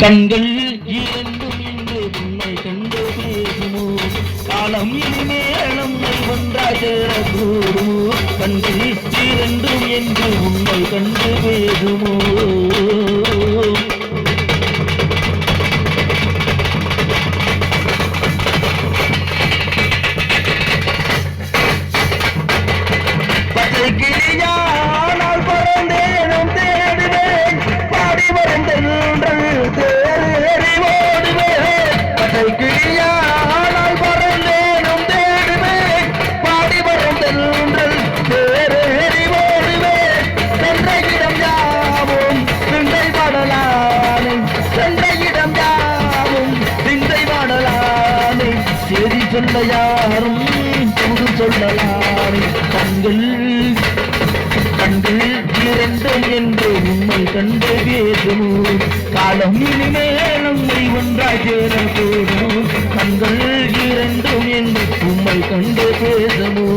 கண்கள் இரண்டும் என்று உன்னை கண்டு பேசுமோ? காலம் இனிமேலம் நம்மை ஒன்றாக கூறுமோ? கண்கள் இரண்டும் என்று உன்னை கண்டு பேசுமோ? பச்சை செய்தி சொல்ல யாரும் புது சொல்லலாம். கண்கள் கண்கள் இரண்டும் என்று உண்மை கண்டு வேதும். காலம் இனிமேல் நம்மை ஒன்றாய் சேர கூடும் கண்கள் இரண்டும் என்று உண்மை கண்டு பேசமோ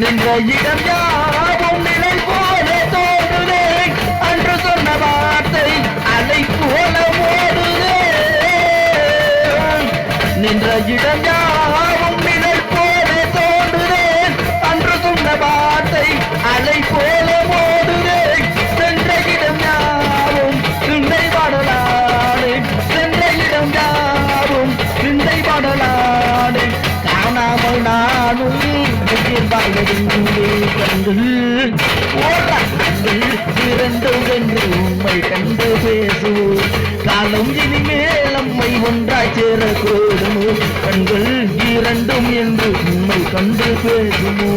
நின்ற இடம் யாவும் நிலை போல தோன்றுதே. அன்று சொன்ன வார்த்தை அலை போல ஓடுதே. நின்ற இடம் யாவும் நிலை போல தோன்றுதே. அன்று சொன்ன வார்த்தை அலை போல ஓடுதே. சென்ற இடம் யாவும் சிந்தை பாடலானே சென்ற இடம் யாவும் சிந்தை பாடலானே காணாமல் நானும் உயிர் உண்மை கண்டு பேசுவோம் காலம் இனிமேல் நம்மை ஒன்றாய் சேரக்கூடும் கண்கள் இரண்டும் என்று உண்மை கண்டு பேசுமோ?